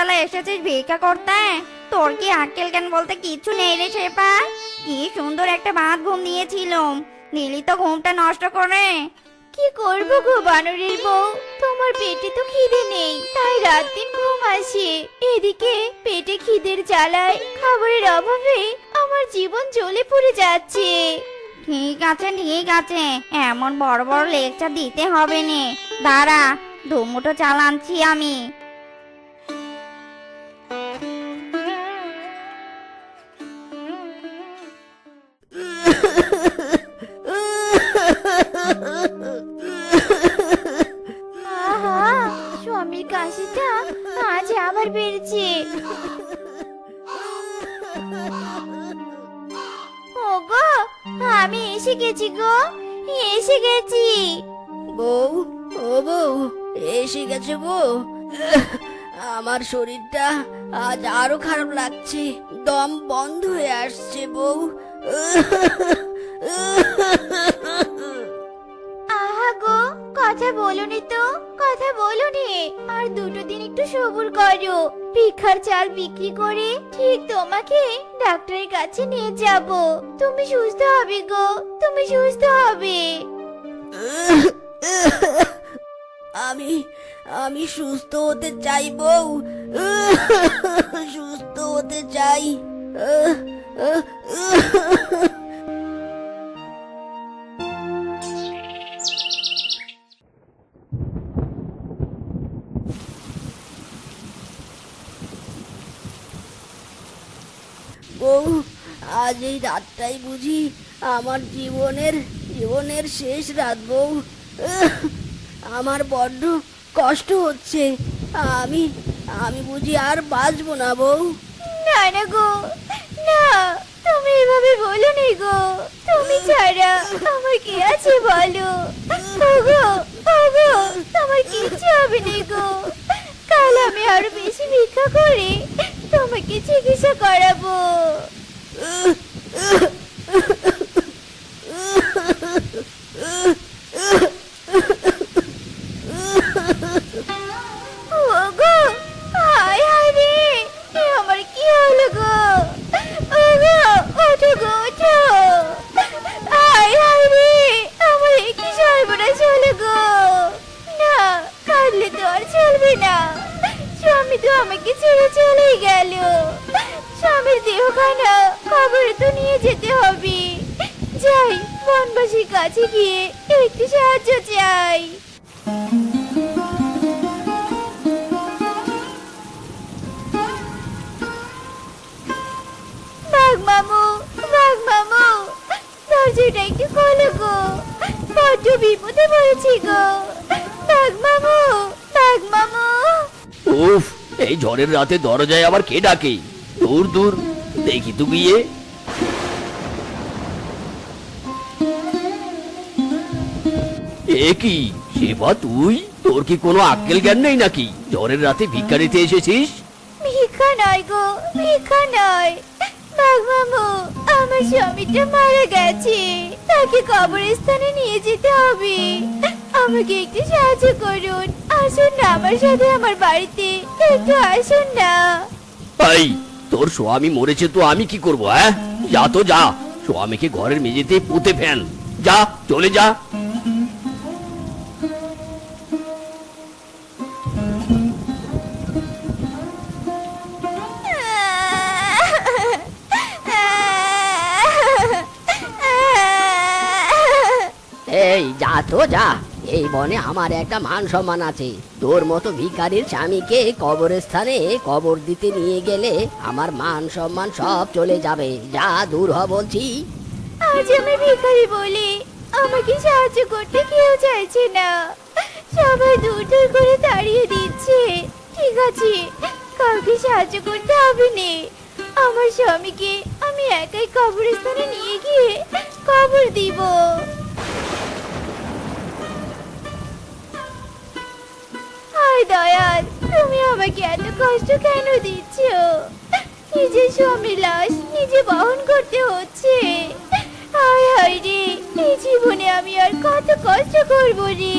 বেলা এসেছিস ভিক্ষা করতে? তোর কি আক্কেল কেন বলতে কিছু নেই রে শেপা কি সুন্দর একটা ভাত ঘুম নিয়েছিলাম। নীলি তো ঘুমটা নষ্ট করে। কি করব গো বানরের বউ? তোমার পেটে তো খিদে নেই তাই রাত দিন ঘুম আসে। এদিকে পেটে খিদের জ্বালায় খাবারের অভাবে আমার জীবন জ্বলে পড়ে যাচ্ছে। ঠিক আছে ঠিক আছে। এমন বড় বড় লেকচার দিতে হবে নে। দাঁড়া দুমুটো চালাচ্ছি আমি। গেছি গো, এসে গেছি। বউ, ও বউ, এসে গেছে বউ। আমার শরীরটা আজ আরও খারাপ লাগছে, দম বন্ধ হয়ে আসছে বউ। কথা বলুনি তো? কথা বলুনি? আর দুটো দিন একটু সবুর করো। ভিক্ষার চাল বিক্রি করে ঠিক তোমাকে ডাক্তারের কাছে নিয়ে যাব। তুমি সুস্থ হবে গো, তুমি সুস্থ হবে। আমি আমি সুস্থ হতে চাই বউ। সুস্থ হতে চাই। আজ এই রাতটাই বুঝি আমার জীবনের জীবনের শেষ রাত বউ। আমার বড্ড কষ্ট হচ্ছে। আমি আমি বুঝি আর বাঁচবো না বউ। না না গো, না, তুমি এভাবে বলো নি গো। তুমি ছাড়া আমার কি আছে বলো? ওগো ওগো তোমার কিচ্ছু হবে নি গো। কাল আমি আরও বেশি ভিক্ষা করে তোমাকে চিকিৎসা করাবো। Ugh! বনবাসীর কাছে গিয়ে একটু সাহায্য চাই বিপদে পড়েছি গো। উফ, এই ঝড়ের রাতে দরজায় আবার কে ডাকে? দূর দূর, দেখি তো গিয়ে। এ কি? সেবা তুই? তোর কি কোনো আক্কেল জ্ঞান নেই নাকি? ঝড়ের রাতে ভিক্ষা নিতে এসেছিস? ভিক্ষা নয় গো ভিক্ষা নয়। আমার স্বামীটা মারা গেছে। তাকে কবরস্থানে নিয়ে যেতে হবে। আমাকে একটু সাহায্য করুন। আসুন না আমার সাথে আমার বাড়িতে। একটু আসুন না। এই তোর স্বামী মরেছে তো আমি কি করব হ্যাঁ? যা তো যা স্বামীকে ঘরের মেঝেতে পুঁতে ফেল। যা চলে যা। তো যা, এই বনে আমার একটা মান সম্মান আছে। তোর মতো ভিখারির স্বামীকে কবরস্থানে কবর দিতে নিয়ে গেলে আমার মান সম্মান সব চলে যাবে। যা, দূর হ বলছি। আজ আমি ভিখারি বলি, আমাকে সাহায্য করতে কেউ চাইছে না। সবাই দূর দূর করে তাড়িয়ে দিচ্ছে। ঠিক আছে, কাউকে সাহায্য করতে হবে না। আমার স্বামীকে আমি একাই কবরস্থানে নিয়ে গিয়ে কবর দিব। দয়াল। তুমি আমাকে এত কষ্ট কেন দিচ্ছ? নিজের স্বামী লাশ নিজে বহন করতে হচ্ছে। হায় হায় রে, এই জীবনে আমি আর কত কষ্ট করব রে?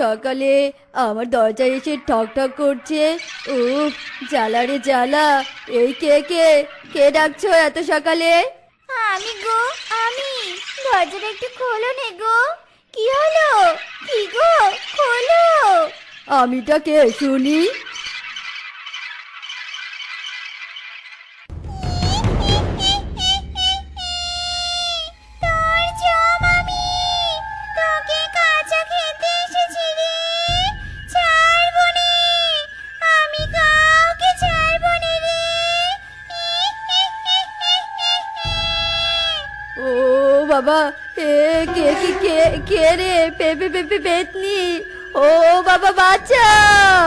সকালে আমার দরজায় এসে ঠক ঠক করছে। ও জ্বালা রে জ্বালা। এই কে কে? কে ডাকছো এত সকালে? আমি গো আমি। দরজাটা একটু খোলো নে গো। কি হলো? কি গো? খোলো। আমিটা কে শুনি? বাবা এ কে কি কে কে রে? পেতনি। ও বাবা বাঁচাও!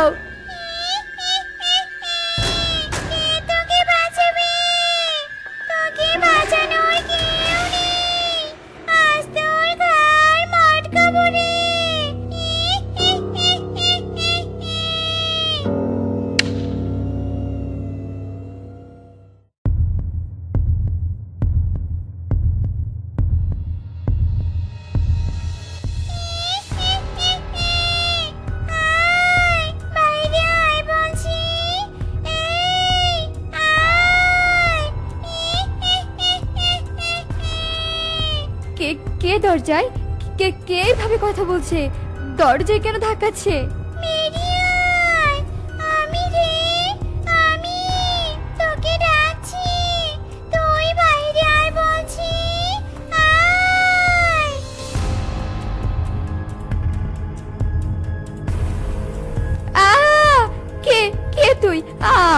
কথা বলছে। দরজায় কেন ধাক্কাচ্ছে?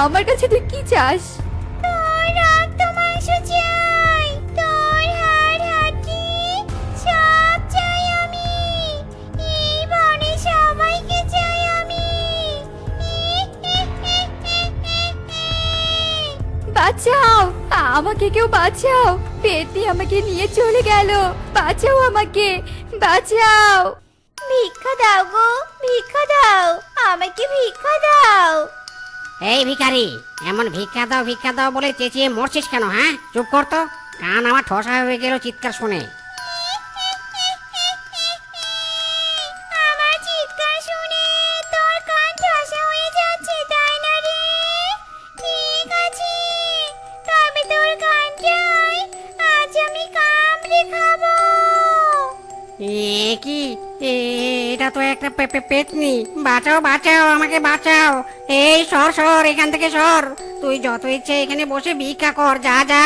আমার কাছে তুই কি চাস? বাঁচাও! আমাকে কেউ বাঁচাও! পেতি আমাকে নিয়ে চলে গেল। বাঁচাও আমাকে! বাঁচাও! ভিক্ষা দাও গো ভিক্ষা দাও! আমাকে ভিক্ষা দাও! এই ভিখারি এমন ভিক্ষা দাও ভিক্ষা দাও বলে চেঁচিয়ে মরছিস কেন হ্যাঁ? চুপ কর তো। কান আমার ঠসা হয়ে গেল চিৎকার শুনে। এ কি এটা তো একটা পেতনি। বাঁচাও বাঁচাও, আমাকে বাঁচাও। এই, সর সর, এখান থেকে সর। তুই যত ইচ্ছে এখানে বসে ভিক্ষা কর, যা যা।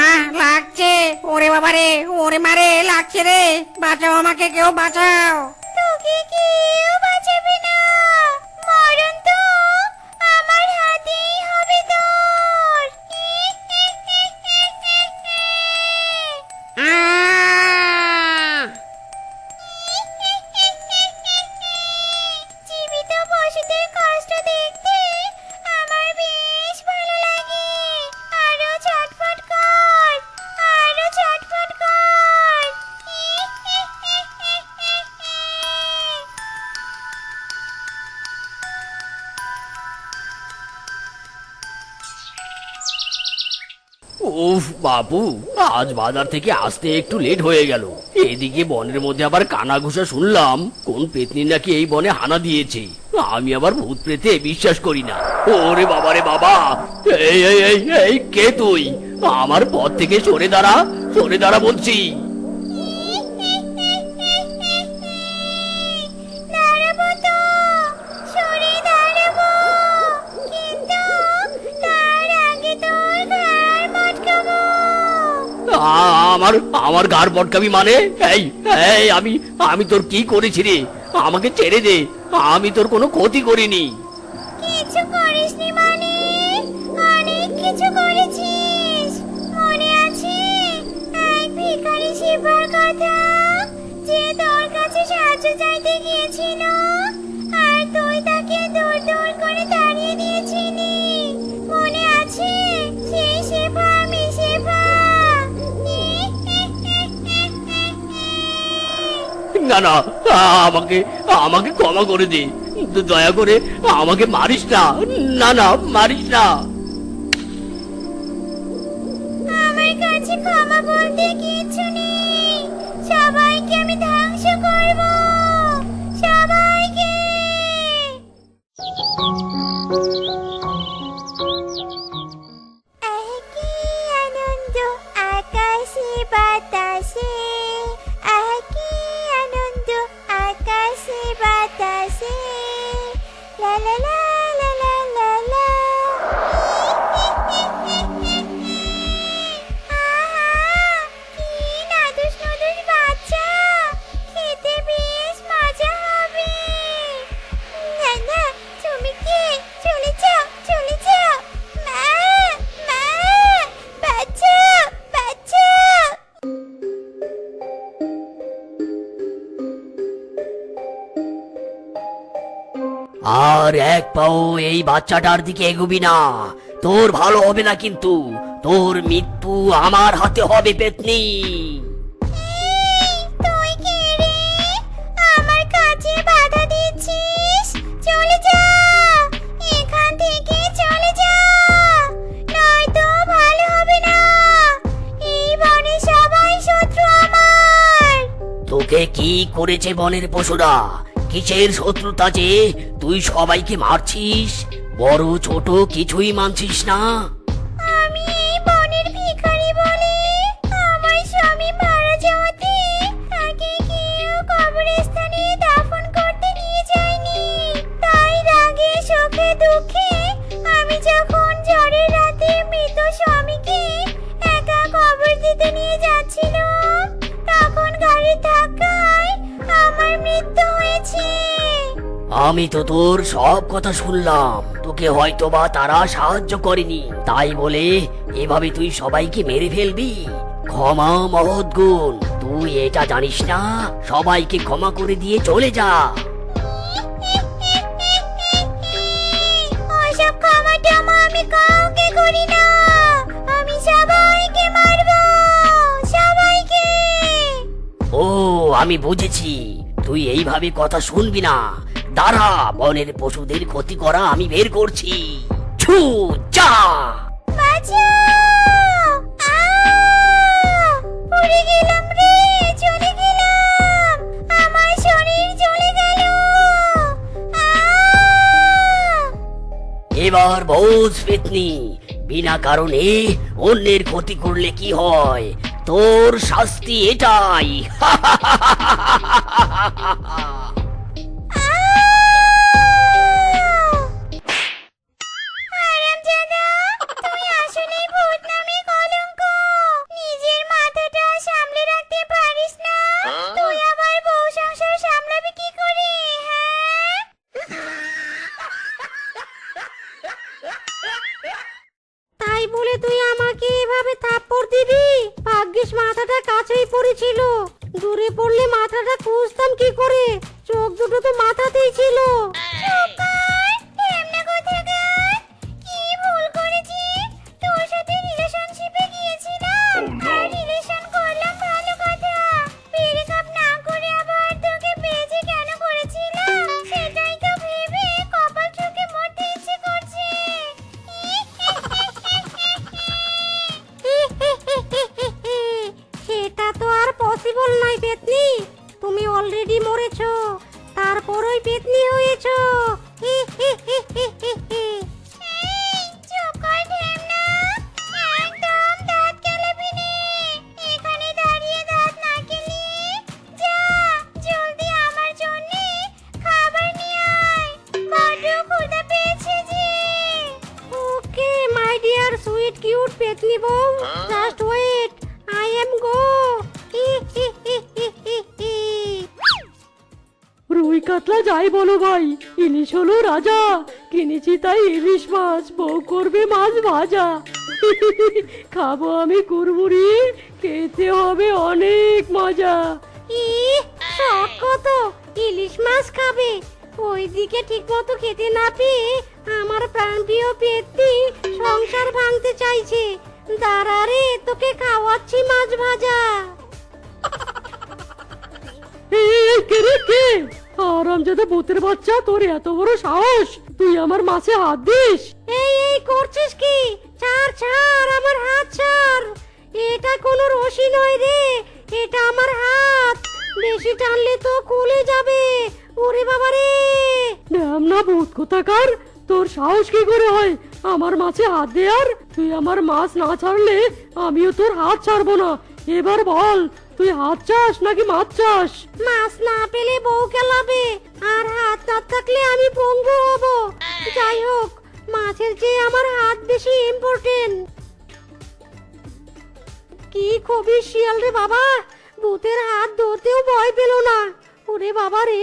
আহ, লাগছে। ওরে বাবা রে, ওরে মারে লাগছে রে। বাঁচাও আমাকে, কেউ বাঁচাও। তোকে কেউ আপু আজ বাজার থেকে আসতে একটু লেট হয়ে গেল। এদিকে বনের মধ্যে আবার কানা ঘুষা শুনলাম, কোন পেতনি নাকি এই বনে হানা দিয়েছে। আমি আবার ভূত প্রেতে বিশ্বাস করি না। ওরে বাবা রে বাবা! এই এই এই, কে তুই? আমার পথ থেকে সরে দাঁড়া সরে দাঁড়া বলছি। আমার আমার গার পটকাবি মানে? এই এই, আমি আমি তোর কি করেছি রে? আমাকে ছেড়ে দে। আমি তোর কোনো ক্ষতি করিনি। কিছু করিসনি মানে? অনেক কিছু করেছিস। মনে আছে? এক ভিখারি শিবার কথা যে তোর কাছে সাহায্য চাইতে গিয়েছিল, আর তুই তাকে দৌড় দৌড় করে তাড়িয়ে না না, আমাকে আমাকে ক্ষমা করে দে। দয়া করে আমাকে মারিস না। না না, মারিস না। কিছু নেই। সবাইকে আমি ধ্বংস করব। বাচ্চাটার দিকে এগোবি না। তোর ভালো হবে না কিন্তু। তোর মৃত্যু আমার হাতে হবে পেতনি। তোকে কি করেছে বনের পশুরা? কিসের শত্রুতা যে? তুই সবাইকে মারছিস? বড় ছোট কিছুই মানছিস না। আমি তো তোর সব কথা শুনলাম। তোকে হয়তোবা তারা সাহায্য করেনি। তাই বলে এভাবে তুই সবাইকে মেরে ফেলবি। ক্ষমা মহৎ গুণ। তুই এটা জানিস না? সবাইকে ক্ষমা করে দিয়ে চলে যা। ও আমি বুঝেছি। তুই এইভাবে কথা শুনবি না। দাঁড়া বনের পশুদের ক্ষতি করা আমি বের করছি। ছু যা! এবার বোঝ পেতনি বিনা কারণে অন্যের ক্ষতি করলে কি হয়? তোর শাস্তি এটাই। কাতলা যাই বলো ভাই ইলিশ হলো রাজা কিনেছি তাই ইলিশ মাছ বউ করবে মাছ ভাজা। খাব আমি কুরমুরি খেতে হবে অনেক মজা। ইহ, শখ কত ইলিশ মাছ খাবে। ওইদিকে ঠিক মতো খেতে না পেয়ে আমার প্রাণপ্রিয় পেতনি সংসার ভাঙতে চাইছে। দাঁড়া রে তোকে খাওয়াচ্ছি মাছ ভাজা। কে রে কে? আরামজাদা ভূতের বাচ্চা তোর এত বড় সাহস? তুই আমার মাছে হাত দিস। এই এই করছিস কি? ছাড় ছাড় আমার হাত ছাড়। এটা কোনো রশি নয় রে এটা আমার হাত। বেশি টানলে তো খুলে যাবে। ওরে বাবা রে। নাম না ভূত কোথাকার? তোর সাহস কি করে হয়? আমার মাছে হাত দেয়ার তুই আমার মাছ না ছাড়লে আমিও তোর হাত ছাড়বো না। এবার বল তুই হাত চাস নাকি মাছ চাস? মাছ না পেলে বউ খেলাবে, আর হাত না থাকলে আমি পঙ্গু হব। যাই হোক, মাছের চেয়ে আমার হাত বেশি ইম্পর্টেন্ট কি খুবই শিয়াল রে বাবা, ভূতের হাত ধরতেও ভয় পেল না। ওরে বাবা রে!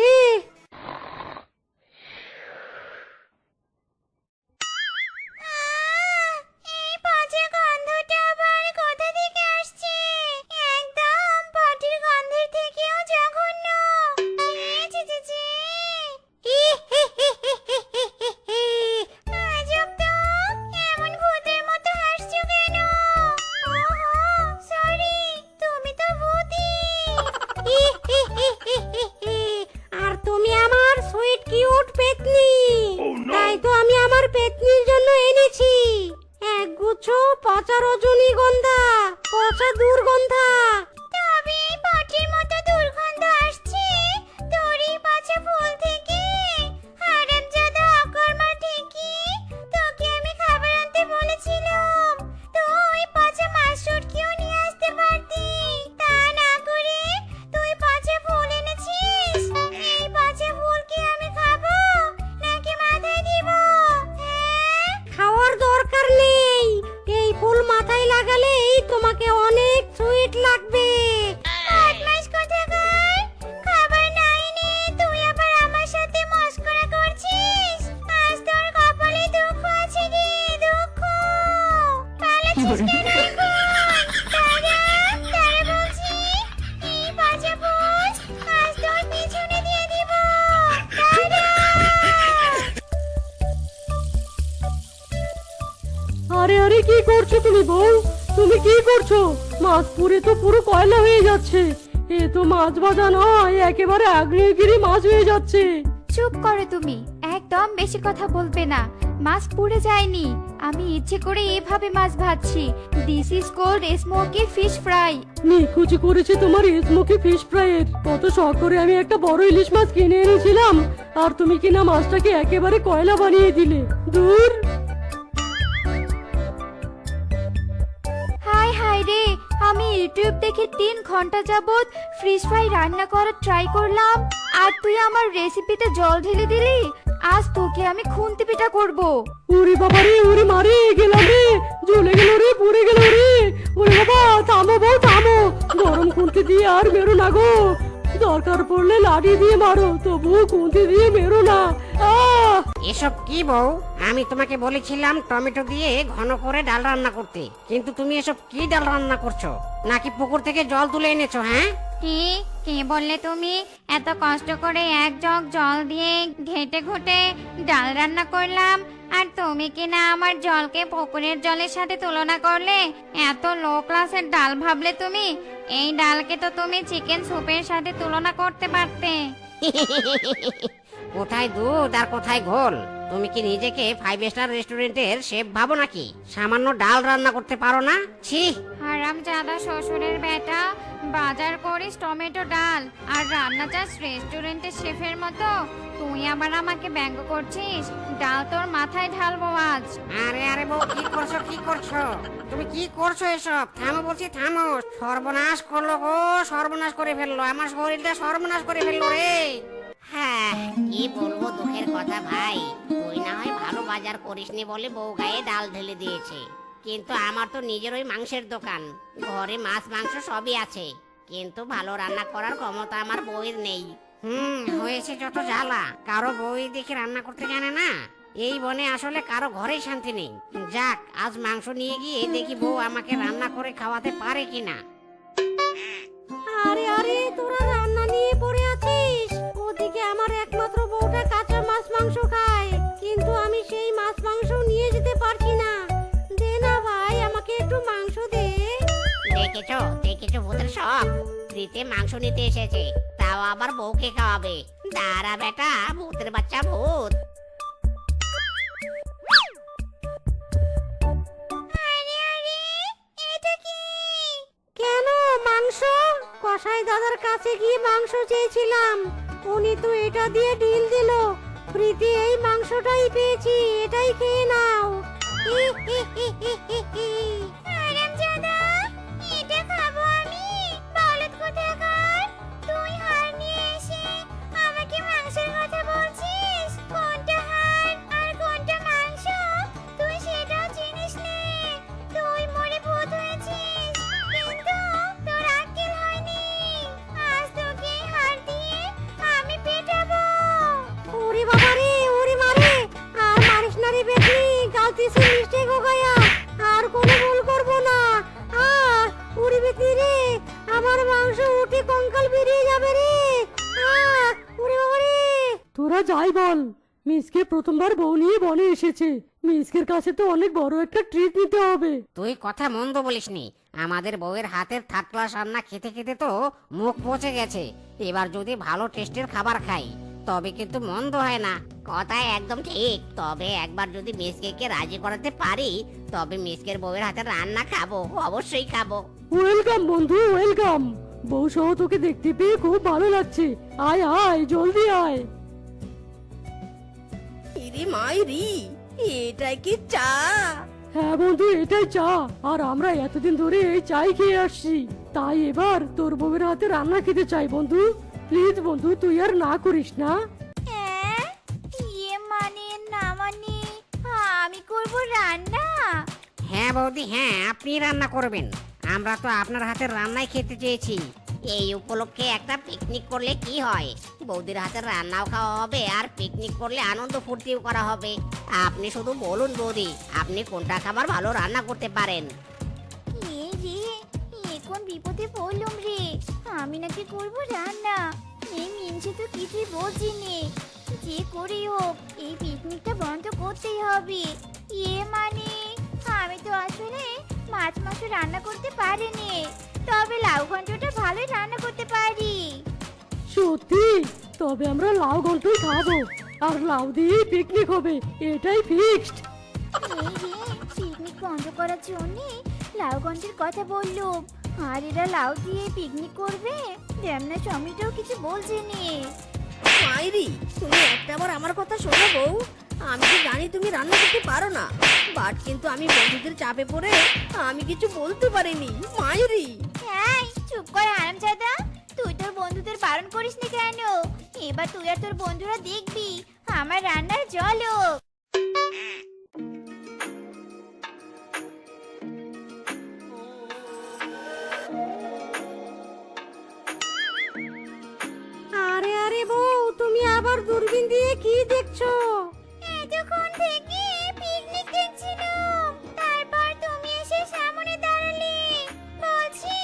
একেবারে আগ্নেয়গিরি মাছ হয়ে যাচ্ছে। চুপ করো তুমি একদম বেশি কথা বলবে না। মাছ পুড়ে যায়নি। আমি ইচ্ছে করে এভাবে মাছ ভাজছি। This is cold smoky fish fry নিকুচি করেছে তোমার স্মোকি ফিশ ফ্রাইয়ের কত শখ করে আমি একটা বড় ইলিশ মাছ কিনে এনেছিলাম। আর তুমি কিনা মাছটাকে একেবারে কয়লা বানিয়ে দিলে। দূর! ইউটিউব দেখে তিন ঘণ্টা যাবত ফ্রিজ ফ্রাই রান্না করার ট্রাই করলাম। আর তুই আমার রেসিপিতে জল ঢেলে দিলি? আজ তোকে আমি খুন্তি পিঠা করব। ওরে বাবা রে ওরে মারে, গেলাম রে। জ্বলে গেল রে, পুড়ে গেল রে। ওরে বাবা, থামো বউ, থামো। গরম খুন্তি দিয়ে আর বেরো না গো। দরকার পড়লে লাঠি দিয়ে মারো তবুও খুন্তি দিয়ে মেরো না। আহ! এসব কি বউ? আমি তোমাকে বলেছিলাম টমেটো দিয়ে ঘন করে ডাল রান্না করতে। কিন্তু তুমি এসব কি ডাল রান্না করছ? নাকি পুকুর থেকে জল তুলে এনেছো হ্যাঁ? কি? কি বললে তুমি? এত কষ্ট করে এক জগ জল দিয়ে ঘেটে ঘুটে ডাল রান্না করলাম। আর তুমি কি না আমার জলকে পুকুরের জলের সাথে তুলনা করলে? এত লো ক্লাসের ডাল ভাবলে তুমি? এই ডালকে তো তুমি চিকেন স্যুপের সাথে তুলনা করতে পারতে। কোথায় দুধ আর কোথায় ঘোল? তুমি কি নিজেকে ফাইভ স্টার রেস্টুরেন্টের শেফ ভাবো নাকি? সামান্য ডাল রান্না করতে পারো না? ছি। হারাম জাদা শ্বশুরের বেটা বাজার করিস টমেটো ডাল আর রান্না চাস রেস্টুরেন্টের শেফের মতো। তুই আবার আমাকে ব্যঙ্গ করছিস? ডাল তোর মাথায় ঢালবো আজ। আরে আরে বউ কি করছ কি করছ? তুমি কি করছ এসব? থামো বলছি থামো। সর্বনাশ করল গো সর্বনাশ করে ফেলল। আমার শরীরটা সর্বনাশ করে ফেলল রে। হ্যাঁ কি বলব দুঃখের কথা ভাই? না হয় ভালো বাজার করিসনি বলে বউ গায়ে ডাল ঢেলে দিয়েছে। কিন্তু আমার তো নিজের ওই মাংসের দোকান। ঘরে মাছ, মাংস সবই আছে। কিন্তু ভালো রান্না করার ক্ষমতা আমার বউয়ের নেই। হুম, হয়েছে যত জ্বালা। কারও বই দেখে রান্না করতে জানে না। এই বনে আসলে কারও ঘরেই শান্তি নেই। যাক, আজ মাংস নিয়ে গিয়ে দেখি বউ আমাকে রান্না করে খাওয়াতে পারে কিনা। তোরা মাংস খায় কিন্তু আমি সেই মাছ মাংস নিয়ে যেতে পারছি না। দে না ভাই আমাকে একটু মাংস দে। দেখেছ দেখেছ ভূতের সব? ফ্রিতে মাংস নিতে এসেছে তাও আবার বউকে খাওয়াবে। দাঁড়া বেটা ভূতের বাচ্চা ভূত। কেন মাংস? কসাই দাদার কাছে গিয়ে মাংস চেয়েছিলাম। উনি তো এটা দিয়ে ডিল দিল। ফ্রিতে এই মাংসটাই পেয়েছি এটাই খেয়ে নাও। হো গয়া আর কোনো ভুল করব না। বেটি রে? আমার মাংস উঠে কঙ্কাল বেরিয়ে যাবে রে। আহ, ওরে বাবা রে। তোরা যাই বল। মিসকে প্রথমবার বউ নিয়ে বনে এসেছে। মিসকের কাছে তো অনেক বড় একটা ট্রিট নিতে হবে। তুই কথা মন্দ বলিসনি আমাদের বউয়ের হাতের থার্ড ক্লাস রান্না খেতে খেতে তো মুখ পচে গেছে। এবার যদি ভালো টেস্টের খাবার খাই তবে কিন্তু মন্দ হয় না। কথা একদম ঠিক। তবে একবার যদি মিসকে রাজি করাতে পারি তবে মিসকের বউয়ের হাতে রান্না খাব অবশ্যই খাব। ওয়েলকাম বন্ধু ওয়েলকাম। বউ সহ তোকে দেখতে পেয়ে খুব ভালো লাগছে। আয় আয় জলদি আয়। ইরি মাইরি এটাই কি চা? হ্যাঁ বন্ধু এটাই চা। আর আমরা এতদিন ধরে এই চাই খেয়ে আসছি। তাই এবার তোর বউয়ের হাতে রান্না খেতে চাই বন্ধু। প্লিজ বন্ধু তুই আর না করিস না। হ্যাঁ ইয়ে মানে না মানে আমি করব রান্না? হ্যাঁ বৌদি হ্যাঁ আপনি রান্না করবেন। আমরা তো আপনার হাতের রান্নাই খেতে চেয়েছি। এই উপলক্ষে একটা পিকনিক করলে কি হয়? বৌদির হাতের রান্নাও খাওয়া হবে আর পিকনিক করলে আনন্দ ফুর্তিও করা হবে। আপনি শুধু বলুন বৌদি আপনি কোনটা খাবার ভালো রান্না করতে পারেন? এ রে এখন বিপদে পড়লাম রে। আমি নাকি করব রান্না? এই মিনছে তো কিছুই বোঝেনি। যে করি হোক এই পিকনিকটা বন্ধ করতেই হবে। ইয়ে মানে? আমি তো আসলে মাছ মাংস রান্না করতে পারিনি। তবে লাউ ঘন্টটা ভালোই রান্না করতে পারি। সত্যি? তবে আমরা লাউ ঘন্টই খাব। আর লাউ দিয়ে পিকনিক হবে। এটাই ফিক্সড পিকনিক বন্ধ করার জন্য লাউ গঞ্জের কথা বলল আর এরা লাউ দিয়ে পিকনিক করবে? দেমনা স্বামীটাও কিছু বলছে নি। মাইরি তুমি একটা বার আমার কথা শোনো বউ। আমি তো জানি তুমি রান্না করতে পারো না বাট কিন্তু আমি বন্ধুদের চাপে পড়ে আমি কিছু বলতে পারিনি। মাইরি। এই চুপ কর আরামজাদা তুই তোর বন্ধুদের বারণ করিস নি কেন? এবার তুই আর তোর বন্ধুরা দেখবি আমার রান্নার জলও দূরবীন দিয়ে কি দেখছ? এতক্ষণ থেকে পিকনিক দেখছিলাম। তারপর তুমি এসে সামনে দাঁড়ালে। বলছি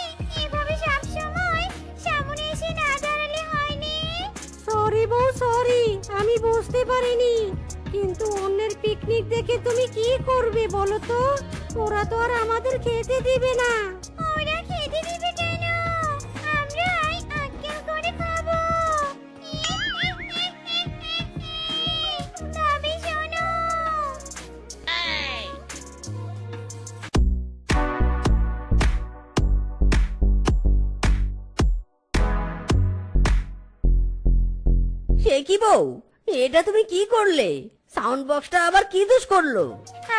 এভাবে সব সময় সামনে এসে না দাঁড়ালে হয়নি সরি বউ সরি আমি বুঝতে পারিনি। কিন্তু অন্যের পিকনিক দেখে তুমি কি করবে বলো তো? ওরা তো আর আমাদের খেতে দিবে না। বউ এটা তুমি কি করলে? সাউন্ড বক্সটা আবার কি দোষ করল?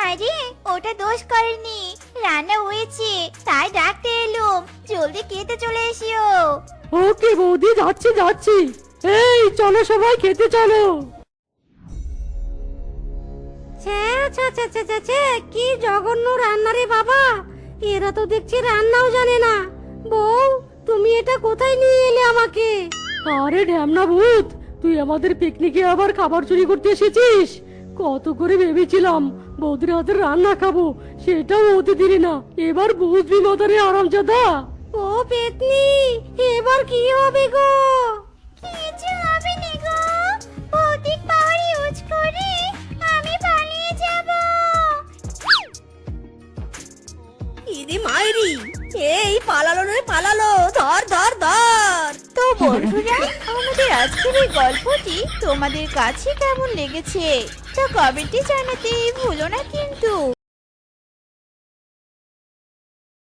আরে ওটা দোষ করেনি। রান্না হয়েছে তাই ডাকতে এলুম। জলদি খেতে চলে এসিও ওকে বৌদি যাচ্ছি যাচ্ছি। এই চলো সবাই খেতে চলো। কি জঘন্য রান্না রে বাবা। এরা তো দেখছি রান্নাও জানে না। বউ তুমি এটা কোথায় নিয়ে এলে আমাকে? আরে ঢ্যামনা ভূত! তুই আমাদের পিকনিকে আবার খাবার চুরি করতে এসেছিস? কত করে ভেবেছিলাম বৌদির হাতের রান্না খাব সেটাও হতে দিলি না। এবার বুঝবি মাদারে আরামজাদা। ও পেতনি এবার কি হবে গো? কিছু হবে না গো। ভৌতিক পাওয়ার ইউজ করে আমি পালিয়ে যাব। ইদি মাইরি এই পালালো রে পালালো ধর ধর ধর। তো বন্ধুরা আমাদের আজকের এই গল্পটি তোমাদের কাছে কেমন লেগেছে তা কমেন্টে জানাতে ভুলো না কিন্তু।